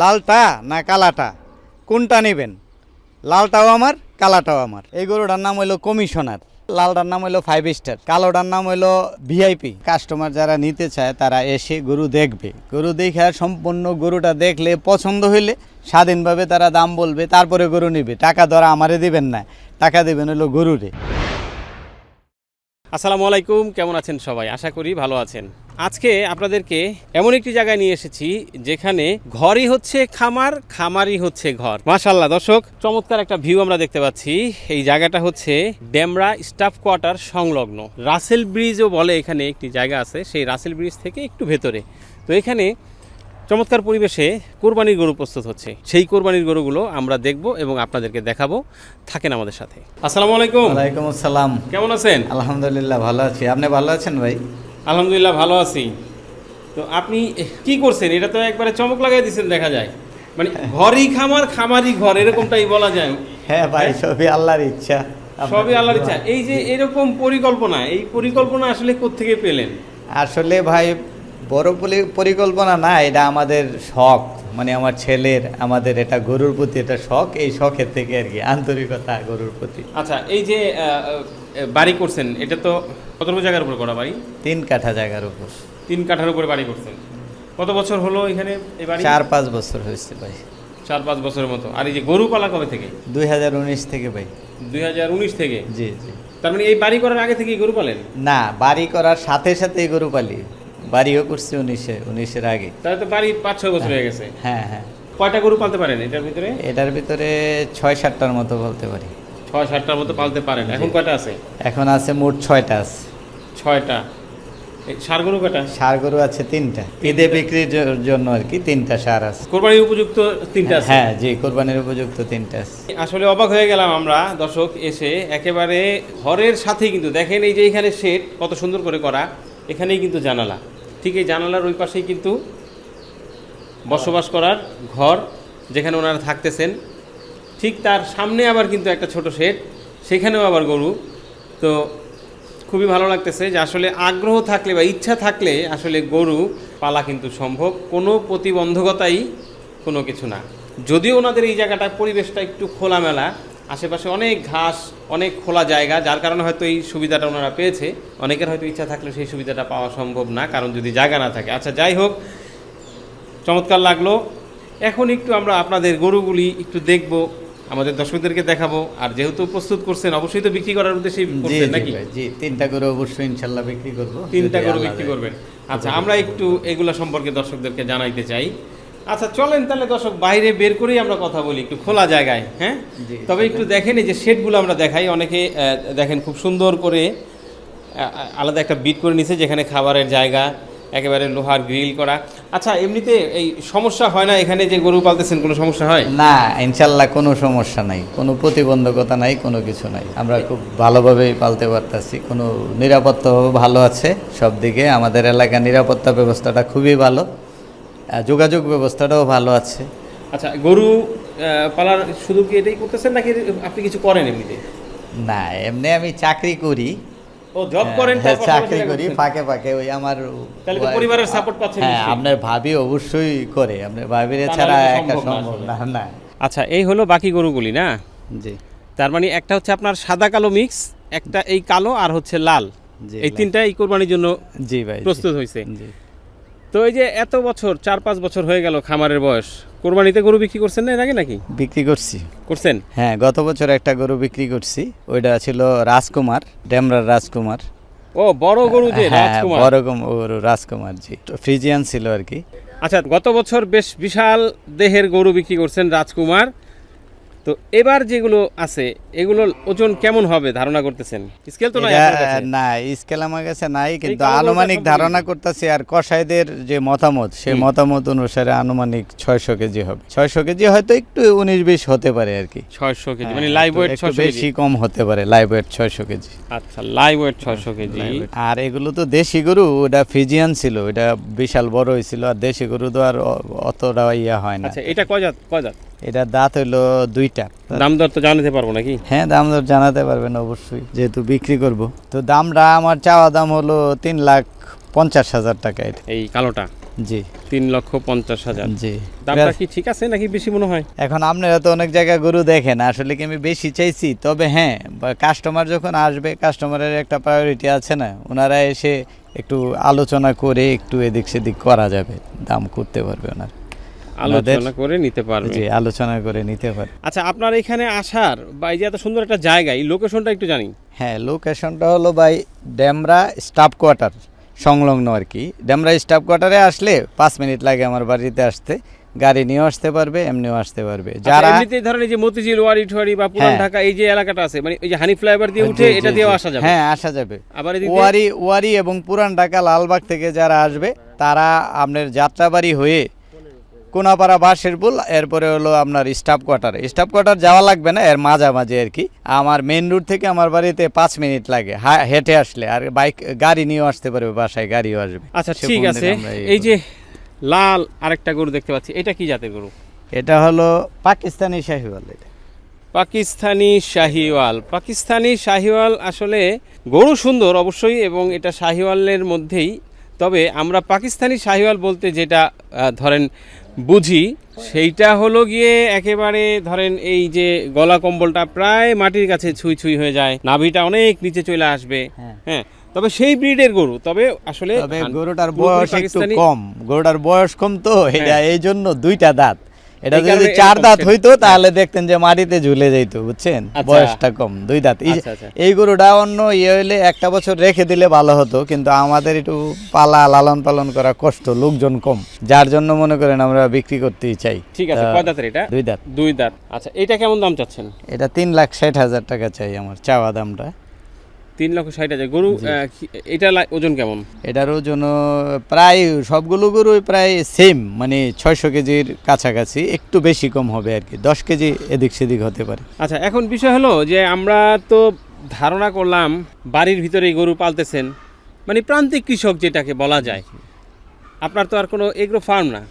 লালটা না কালাটা? কোনটা নেবেন? লালটাও আমার, কালাটাও আমার। এই গরুটার নাম হইল কমিশনার। লালটার নাম হইল ফাইভ স্টার কালোটার নাম হইল ভিআইপি কাস্টমার যারা নিতে চায়, তারা এসে গরু দেখবে। গরু দেখে সম্পূর্ণ গরুটা দেখলে পছন্দ হইলে স্বাধীনভাবে তারা দাম বলবে, তারপরে গরু নিবে। টাকা ধরা আমারে দিবেন না। টাকা দেবেন হলো গরুরে। আসসালামু আলাইকুম, কেমন আছেন সবাই? আশা করি ভালো আছেন। আজকে আপনাদেরকে এমন একটি জায়গায় নিয়ে এসেছি, যেখানে ঘরই হচ্ছে খামার, খামারই হচ্ছে ঘর। মাশাল্লাহ দর্শক, চমৎকার একটা ভিউ আমরা দেখতে পাচ্ছি। এই জায়গাটা হচ্ছে ডেমরা স্টাফ কোয়ার্টার সংলগ্ন। রাসেল ব্রিজও বলে এখানে একটি জায়গা আছে, সেই রাসেল ব্রিজ থেকে একটু ভেতরে। তো এখানে চমৎকার পরিবেশে কোরবানির গরু প্রস্তুত হচ্ছে। সেই কোরবানির গরুগুলো আমরা দেখব এবং আপনাদেরকে দেখাবো। থাকেন আমাদের সাথে। আসসালামু আলাইকুম। ওয়ালাইকুম আসসালাম। কেমন আছেন? আলহামদুলিল্লাহ ভালো আছি। আপনি ভালো আছেন ভাই? আলহামদুলিল্লাহ ভালো আছি। তো আপনি কি করছেন? এটা তো একবারে চমক লাগাই দিচ্ছেন দেখা যায়। মানে ঘরই খামার খামারই ঘর এরকমটাই বলা যায়। হ্যাঁ ভাই সবই আল্লাহর ইচ্ছা। সবই আল্লাহর ইচ্ছা। এই যে এরকম পরিকল্পনা এই পরিকল্পনা আসলে কোত্থেকে পেলেন? আসলে ভাই বড় পরিকল্পনা না এটা আমাদের শখ। মানে আমার ছেলের আমাদের এটা গরুর প্রতি এটা শখ এই শখের থেকে আর কি আন্তরিকতা গরুর প্রতি। আচ্ছা এই যে বাড়ি করছেন এটা তো কত জায়গার উপর করা বাড়ি? তিন কাঠা জায়গার উপর। তিন কাঠার উপরে বাড়ি করছেন। কত বছর হলো এখানে এই বাড়ি? চার পাঁচ বছর হয়েছে ভাই। চার পাঁচ বছরের মতো। আর এই যে গরু পালা কবে থেকে? দুই হাজার উনিশ থেকে ভাই। দুই হাজার উনিশ থেকে? জি জি। তার মানে এই বাড়ি করার আগে থেকে গরু পালেন? না বাড়ি করার সাথে সাথে গরু পালি। বাড়িও করছি উনিশে উনিশের আগে। তাহলে তো বাড়ি পাঁচ ছয় বছর হয়ে গেছে। হ্যাঁ হ্যাঁ। কয়টা গরু পালতে পারেন এটার ভিতরে? এটার ভিতরে ছয় সাতটার মতো বলতে পারি। ছয় সাতটার মতো পালতে পারেন। এখন কয়টা আছে? এখন আছে মোট ছয়টা আছে। ছয়টা। ষাড় গরু কয়টা? সার গরু আছে তিনটা। ঈদে বিক্রির জন্য আর কি তিনটা সার আছে। কোরবানির উপযুক্ত তিনটা আছে? হ্যাঁ জি কোরবানির উপযুক্ত তিনটা আছে। আসলে অবাক হয়ে গেলাম আমরা দর্শক এসে একেবারে ঘরের সাথেই কিন্তু দেখেন এই যে এখানে শেড কত সুন্দর করে করা এখানেই কিন্তু জানালা। ঠিক এই জানালার ওই পাশেই কিন্তু বসবাস করার ঘর যেখানে ওনারা থাকতেছেন। ঠিক তার সামনে আবার কিন্তু একটা ছোট শেড, সেখানেও আবার গরু। তো খুবই ভালো লাগতেছে যে আসলে আগ্রহ থাকলে বা ইচ্ছা থাকলে আসলে গরু পালা কিন্তু সম্ভব। কোনো প্রতিবন্ধকতাই কোনো কিছু না। যদিও ওনাদের এই জায়গাটা পরিবেশটা একটু খোলামেলা আশেপাশে অনেক ঘাস অনেক খোলা জায়গা যার কারণে হয়তো এই সুবিধাটা ওনারা পেয়েছে। অনেকের হয়তো ইচ্ছা থাকলে সেই সুবিধাটা পাওয়া সম্ভব না কারণ যদি জায়গা না থাকে। আচ্ছা যাই হোক চমৎকার লাগল। এখন একটু আমরা আপনাদের গরুগুলি একটু দেখব আমাদের দর্শকদেরকে দেখাবো। আর যেহেতু প্রস্তুত করছেন অবশ্যই তো বিক্রি করার উদ্দেশ্যে করছেন নাকি? জি তিনটা গরু অবশ্যই ইনশাল্লাহ বিক্রি করব। তিনটা গরু বিক্রি করবেন। আচ্ছা আমরা একটু এগুলা সম্পর্কে দর্শকদেরকে জানাইতে চাই। আচ্ছা চলেন তাহলে দর্শক বাইরে বের করেই আমরা কথা বলি একটু খোলা জায়গায় হ্যাঁ? তবে একটু দেখেন এই যে শেডগুলো আমরা দেখাই অনেকে দেখেন খুব সুন্দর করে আলাদা একটা বিট করে নিছে যেখানে খাবারের জায়গা একেবারে লোহার গ্রিল করা। আচ্ছা এমনিতে এই সমস্যা হয় না এখানে যে গরু পালতেছেন কোনো সমস্যা হয়? না ইনশাল্লাহ কোনো সমস্যা নাই। কোনো প্রতিবন্ধকতা নাই কোনো কিছু নাই। আমরা খুব ভালোভাবেই পালতে পারতাছি। কোনো নিরাপত্তাও ভালো আছে সব দিকে। আমাদের এলাকার নিরাপত্তা ব্যবস্থাটা খুবই ভালো। যোগাযোগ ব্যবস্থাটাও ভালো আছে। আচ্ছা গরু পালার শুধু কি এটাই করতেছেন নাকি আপনি কিছু করেন এমনিতে? না এমনি আমি চাকরি করি। ও জব করেন হ্যাঁ, চাকরি করি ফাঁকে ফাঁকে ওই আমার তাহলে তো পরিবারের support পাচ্ছেন হ্যাঁ আপনার ভাবি অবশ্যই করে আপনার ভাবির ছাড়া একটা সম্ভব না না আচ্ছা এই হলো বাকি গরুগুলি না? জি। তার মানে একটা হচ্ছে আপনার সাদা কালো মিক্স একটা এই কালো আর হচ্ছে লাল। এই। তিনটা এই কোরবানির জন্য জি ভাই প্রস্তুত হয়েছে জি। তো এই যে এত বছর চার পাঁচ বছর হয়ে গেল খামারের বয়স কোরবানিতে গরু বিক্রি করছেন না এর আগে নাকি? বিক্রি করছি। করছেন? হ্যাঁ গত বছর একটা গরু বিক্রি করছি ওইটা ছিল রাজকুমার ডেমরার রাজকুমার। ও বড় গরু যে হ্যাঁ রাজকুমার। বড় গম- গরু রাজকুমার জি। তো ফ্রিজিয়ান ছিল আর কি। আচ্ছা গত বছর বেশ বিশাল দেহের গরু বিক্রি করছেন রাজকুমার। তো এবার যেগুলো আছে এগুলোর ওজন কেমন হবে ধারণা করতেছেন? স্কেল তো? না স্কেল আমার কাছে নাই কিন্তু আনুমানিক ধারণা করতেছি আর কসাইদের যে মতামত সেই মতামত অনুসারে আনুমানিক ছয়শো কেজি হবে। ছয়শো কেজি হয়তো একটু উনিশ বিশ হতে পারে আর কি। ছয়শো কেজি হ্যাঁ, মানে লাইভ ওয়েট ছয়শো বেশি কম হতে পারে লাইভ ওয়েট ছয়শো কেজি। আচ্ছা লাইভ ওয়েট ছয়শো কেজি। আর এগুলো তো দেশি গরু ওটা ফিজিয়ান ছিল এটা বিশাল বড় হয়েছিল আর দেশি গরু তো আর অতটা ইয়া হয় না। আচ্ছা এটা কয় জাত কয় জাত? এটা দাঁত হইল দুইটা। দাম দর তো জানাতে পারব নাকি? হ্যাঁ দাম দর জানাতে পারবেন অবশ্যই যেহেতু বিক্রি করব। তো দামটা আমার চাওয়া দাম হলো তিন লাখ পঞ্চাশ হাজার টাকা এই কালোটা? জি। তিন লক্ষ পঞ্চাশ হাজার। জি। দামটা কি ঠিক আছে নাকি বেশি মনে হয়? এখন আপনারা তো অনেক জায়গায় গরু দেখেন আসলে কি আমি বেশি চাইছি? তবে হ্যাঁ কাস্টমার যখন আসবে কাস্টমারের একটা প্রায়োরিটি আছে না ওনারা এসে একটু আলোচনা করে একটু এদিক সেদিক করা যাবে দাম করতে পারবে ওনারা। আলোচনা করে নিতে পারবে। জি আলোচনা করে নিতে পারবে। আচ্ছা আপনার এখানে আসার বা এই যে এত সুন্দর একটা জায়গা এই লোকেশনটা একটু জানি হ্যাঁ লোকেশনটা হলো ভাই ড্যামরা স্টাফ কোয়ার্টার সংলগ্ন আর কি। ড্যামরা স্টাফ কোয়ার্টারে আসলে পাঁচ মিনিট লাগে আমার বাড়িতে আসতে। গাড়ি নিয়েও আসতে পারবে এমনিও আসতে পারবে। যারা যারা এমনিতে ধরেন এই যে মতিঝিল ওয়ারি ঠোয়ারি বা পুরান হ্যাঁ। ঢাকা এই যে এলাকাটা আছে মানে এই যে হানি ফ্লাইওভার দিয়ে উঠে এটা দিয়েও আসা যাবে? হ্যাঁ আসা যাবে। আবার এদিকে ওয়ারি ওয়ারি এবং পুরান ঢাকা লালবাগ থেকে যারা আসবে তারা আপনার যাত্রাবাড়ি হয়ে কোনাপাড়া বাসেরপুল এরপরে হলো আপনার স্টাফ কোয়ার্টার স্টাফ কোয়ার্টার যাওয়া লাগবে না এর মাঝামাঝি আর কি। আমার মেন রুট থেকে আমার বাড়িতে পাঁচ মিনিট লাগে হেঁটে আসলে। আর বাইক গাড়ি নিয়েও আসতে পারবে বাসায় গাড়িও আসবে। আচ্ছা ঠিক আছে। এই যে লাল আরেকটা গরু দেখতে পাচ্ছি এটা কি জাতের গরু? এটা হলো পাকিস্তানি শাহিওয়াল এটা। পাকিস্তানি শাহিওয়াল। পাকিস্তানি শাহিওয়াল আসলে গরু সুন্দর অবশ্যই এবং এটা শাহিওয়ালের মধ্যেই। তবে আমরা পাকিস্তানি শাহিওয়াল বলতে যেটা ধরেন বুঝি সেইটা হলো গিয়ে একেবারে ধরেন এই যে গলা কম্বলটা প্রায় মাটির কাছে ছুঁই ছুঁই হয়ে যায় নাভিটা অনেক নিচে চলে আসবে। হ্যাঁ। হ্যাঁ তবে সেই ব্রিডের গরু তবে আসলে গরুটার বয়স একটু কম গরুটার বয়স কম তো এটা এই জন্য দুইটা দাঁত। এটা যদি চার দাঁত হইতো তাহলে দেখতেন যে মাটিতে ঝুলে যাইতো বুঝছেন? আচ্ছা। বয়সটা কম দুই দাঁত। এই- আচ্ছা, আচ্ছা। এই গরুটা অন্য ইয়ে হইলে একটা বছর রেখে দিলে ভালো হতো কিন্তু আমাদের একটু পালা লালন পালন করা কষ্ট লোকজন কম যার জন্য মনে করেন আমরা বিক্রি করতেই চাই। ঠিক আছে কয় দাঁতের এটা? দুই দাঁত। দুই দাঁত। আচ্ছা এটা কেমন দাম চাচ্ছেন? এটা তিন লাখ ষাট হাজার টাকা চাই আমার চাওয়া দামটা। তিন লক্ষ ষাট হাজার। গরু এটা ওজন কেমন? এটার ওজন প্রায় সবগুলো গরু প্রায় সেম মানে ছয়শো কেজির কাছাকাছি একটু বেশি কম হবে আর কি দশ কেজি এদিক সেদিক হতে পারে। আচ্ছা এখন বিষয় হলো যে আমরা তো ধারণা করলাম বাড়ির ভিতরে গরু পালতেছেন মানে প্রান্তিক কৃষক যেটাকে বলা যায়। আপনার তো আর কোনো এগ্রো ফার্ম না।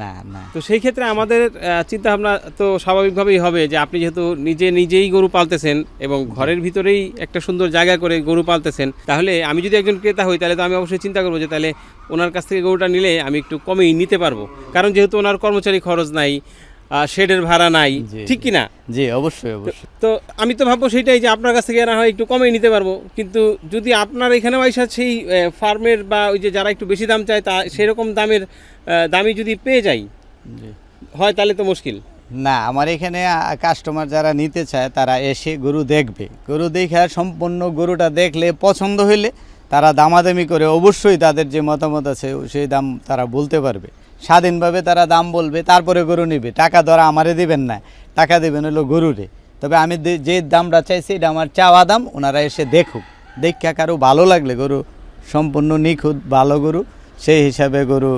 না না। তো সেই ক্ষেত্রে আমাদের চিন্তা ভাবনা তো স্বাভাবিকভাবেই হবে যে আপনি যেহেতু নিজে নিজেই গরু পালতেছেন এবং ঘরের ভিতরেই একটা সুন্দর জায়গা করে গরু পালতেছেন তাহলে আমি যদি একজন ক্রেতা হই তাহলে তো আমি অবশ্যই চিন্তা করব যে তাহলে ওনার কাছ থেকে গরুটা নিলে আমি একটু কমেই নিতে পারব। কারণ যেহেতু ওনার কর্মচারী খরচ নাই শেডের ভাড়া নাই। ঠিক কি না জি অবশ্যই অবশ্যই। তো আমি তো ভাববো সেটাই যে আপনার কাছ থেকে না হয় একটু কমেই নিতে পারব। কিন্তু যদি আপনার এখানে আইসা সেই ফার্মের বা ওই যে যারা একটু বেশি দাম চায় তা সেরকম দামের দামি যদি পেয়ে যাই। হয় তাহলে তো মুশকিল। না আমার এখানে কাস্টমার যারা নিতে চায় তারা এসে গরু দেখবে। গরু দেখে সম্পূর্ণ গরুটা দেখলে পছন্দ হইলে তারা দামাদামি করে অবশ্যই তাদের যে মতামত আছে সেই দাম তারা বলতে পারবে। স্বাধীনভাবে তারা দাম বলবে, তারপরে গরু নিবে। টাকা ধরা আমারে দিবেন না, টাকা দেবেন হলো গরুরে। তবে আমি যে দামটা চাইছি, এটা আমার চাওয়া দাম, ওনারা এসে দেখুক। দেখা কারও ভালো লাগলে গরু সম্পূর্ণ নিখুঁত, ভালো গরু, সেই হিসাবে গরু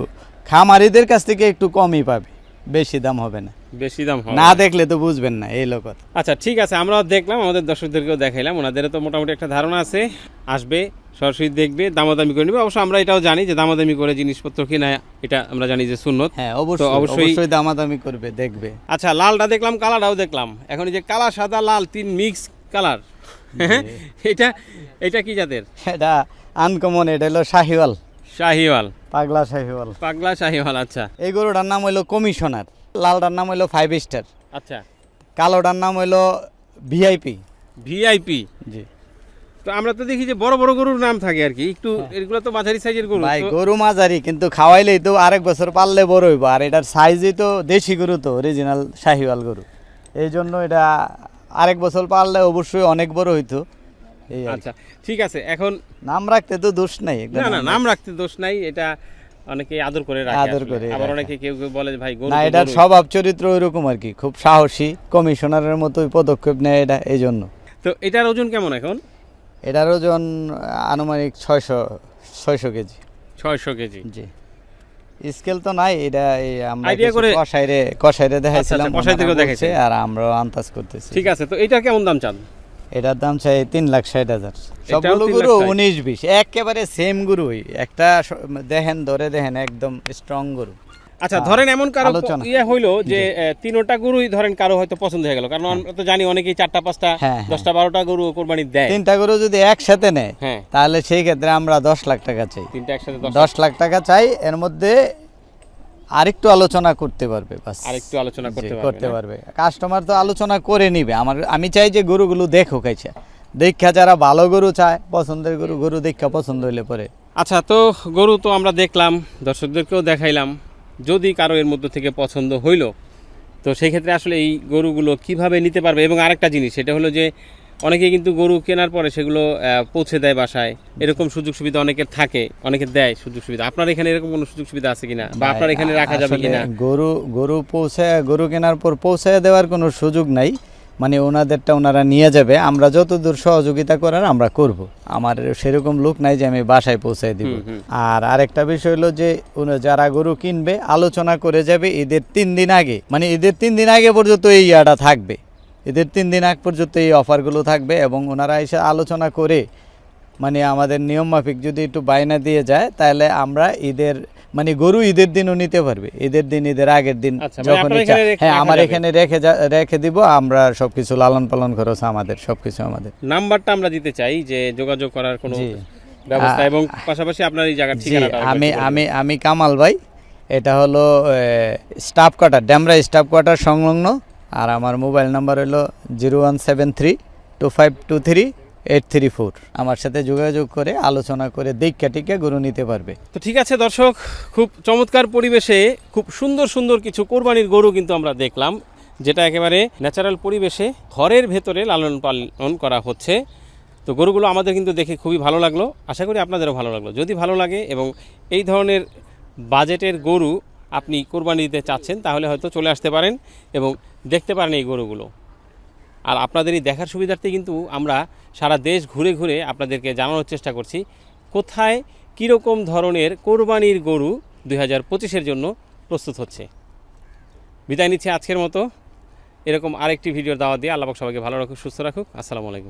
খামারিদের কাছ থেকে একটু কমই পাবে, বেশি দাম হবে না। বেশি দাম হবে। না দেখলে তো বুঝবেন না এই লোক আচ্ছা ঠিক আছে আমরাও দেখলাম আমাদের দর্শকদেরকেও দেখাইলাম। ওনাদেরও তো মোটামুটি একটা ধারণা আছে। আসবে সরাসরি দেখবে দামাদামি করে নেবে। অবশ্য আমরা এটাও জানি যে দামাদামি করে জিনিসপত্র কিনা এটা আমরা জানি যে সুন্নত। হ্যাঁ অবশ্যই অবশ্যই- দামাদামি করবে দেখবে। আচ্ছা লালটা দেখলাম কালারটাও দেখলাম। এখন এই যে কালা সাদা লাল তিন মিক্স কালার। এটা এটা কি জাতের? এটা আনকমন এটা হলো শাহিওয়াল। শাহিওয়াল। পাগলা শাহিওয়াল। পাগলা শাহিওয়াল আচ্ছা। এই গরুটার নাম হইল কমিশনার। লালটার নাম হইল ফাইভ স্টার আচ্ছা। কালোটার নাম হইল ভিআইপি ভিআইপি জি। তো আমরা তো দেখি যে বড় বড় গরুর নাম থাকে আর কি। একটু এগুলো তো মাঝারি সাইজের গরু ভাই গরু মাঝারি কিন্তু খাওয়াইলেই তো আরেক বছর পাললে বড় হইব। আর এটার সাইজই তো দেশি গরু তো অরিজিনাল শাহিওয়াল গরু। এই জন্য এটা আরেক বছর পাললে অবশ্যই অনেক বড় হইতো। এই আচ্ছা ঠিক আছে এখন নাম রাখতে তো দোষ নাই না না নাম রাখতে দোষ নাই এটা অনেকে আদর করে রাখে আদর করে আবার অনেকে কেউ কেউ বলে ভাই গরু না তো এটার স্বভাব চরিত্র ওইরকম আর কি। খুব সাহসী কমিশনারের মতোই পদক্ষেপ নেয় এটা এই জন্য তো এটার ওজন কেমন এখন? এটার ওজন আনুমানিক ছয়শো ছয়শো কেজি। ছয়শো কেজি। জি। স্কেল তো নাই এটা আমরা দেখাইছিলাম আচ্ছা, ওনারা দেখাইছে। আর আন্দাজ করতেছি। ঠিক আছে তো এটা কেমন দাম চান? এটার দাম চাই তিন লাখ ষাট হাজার। সবগুলো গরু উনিশ বিশ একেবারে সেম গরুই। একটা দেখেন ধরে দেখেন একদম স্ট্রং গরু। আচ্ছা হ্যাঁ, ধরেন এমন কারও। ইয়ে হইল যে তিনোটা গরুই ধরেন কারও হয়তো পছন্দ হয়ে গেল। কারণ আমরা তো জানি অনেকেই চারটা পাঁচটা হ্যাঁ, হ্যাঁ। দশটা বারোটা গরু কোরবানি দেয়। তিনটা গরু যদি একসাথে নেয় হ্যাঁ। তাহলে সেই ক্ষেত্রে আমরা দশ লাখ টাকা চাই। তিনটা একসাথে দশ লাখ টাকা চাই এর মধ্যে আরেকটু আলোচনা করতে পারবে বাস। আরেকটু আলোচনা করতে পারবে করতে পারবে। কাস্টমার তো আলোচনা করে নিবে। আমার আমি চাই যে গরুগুলো দেখো কাইছে দেখা যারা ভালো গরু চায় পছন্দের গরু গরু দেখা পছন্দ হইলে পরে। আচ্ছা তো গরু তো আমরা দেখলাম দর্শকদেরকেও দেখাইলাম। যদি কারও এর মধ্যে থেকে পছন্দ হইল তো সেই ক্ষেত্রে আসলে এই গরুগুলো কীভাবে নিতে পারবে? এবং আরেকটা জিনিস সেটা হলো যে অনেকে কিন্তু গরু কেনার পরে সেগুলো পৌঁছে দেয় বাসায়। এরকম সুযোগ সুবিধা অনেকের থাকে অনেকে দেয় সুযোগ সুবিধা। আপনার এখানে এরকম কোনো সুযোগ সুবিধা আছে কিনা? বা আপনার এখানে রাখা যাবে কিনা? গরু গরু পৌঁছায় গরু কেনার পর পৌঁছায় দেওয়ার কোনো সুযোগ নাই। মানে ওনাদেরটা ওনারা নিয়ে যাবে। আমরা যতদূর সহযোগিতা করার আমরা করব। আমার সেরকম লোক নাই যে আমি বাসায় পৌঁছায় দিব। আর আরেকটা বিষয় হলো যে যারা গরু কিনবে আলোচনা করে যাবে ঈদের তিন দিন আগে। মানে ঈদের তিন দিন আগে পর্যন্ত এই ইয়াটা থাকবে। ঈদের তিন দিন আগ পর্যন্ত এই অফারগুলো থাকবে এবং ওনারা এসে আলোচনা করে মানে আমাদের নিয়ম মাফিক যদি একটু বায়না দিয়ে যায় তাহলে আমরা ঈদের মানে গরু ঈদের দিনও নিতে পারবে। ঈদের দিন ঈদের আগের দিন আচ্ছা, মানে যখন হ্যাঁ আমার এখানে রেখে যা- রেখে দিব আমরা সবকিছু লালন পালন খরচ আমাদের সবকিছু আমাদের। নাম্বারটা আমরা দিতে চাই যে যোগাযোগ করার কোনো ব্যবস্থা এবং পাশাপাশি আপনার এই জায়গার জি ঠিকানাটা আমি আমি আমি কামাল ভাই এটা হলো staff quarter Demra staff quarter সংলগ্ন আর আমার মোবাইল নাম্বার হলো zero one seven three two five two three eight three four. আমার সাথে যোগাযোগ করে, আলোচনা করে দেখা টিকে গরু নিতে পারবে। তো ঠিক আছে দর্শক, খুব চমৎকার পরিবেশে, খুব সুন্দর সুন্দর কিছু কোরবানির গরু কিন্তু আমরা দেখলাম, যেটা একেবারে ন্যাচারাল পরিবেশে ঘরের ভেতরে লালন পালন করা হচ্ছে। তো গরুগুলো আমাদের কিন্তু দেখে খুবই ভালো লাগল। আশা করি আপনাদেরও ভালো লাগল। যদি ভালো লাগে এবং এই ধরনের বাজেটের গরু আপনি কোরবানি দিতে চাচ্ছেন, তাহলে হয়তো চলে আসতে পারেন এবং দেখতে পারেন এই গরুগুলো। আর আপনাদের এই দেখার সুবিধার্থে কিন্তু আমরা সারা দেশ ঘুরে ঘুরে আপনাদেরকে জানানোর চেষ্টা করছি, কোথায় কীরকম ধরনের কোরবানির গরু দুই হাজার জন্য প্রস্তুত হচ্ছে। বিদায় নিচ্ছে আজকের মতো। এরকম আরেকটি ভিডিওর দাওয়া দিয়ে আল্লাহ সবাইকে ভালো রাখুক, সুস্থ রাখুক। আসসালামু আলাইকুম।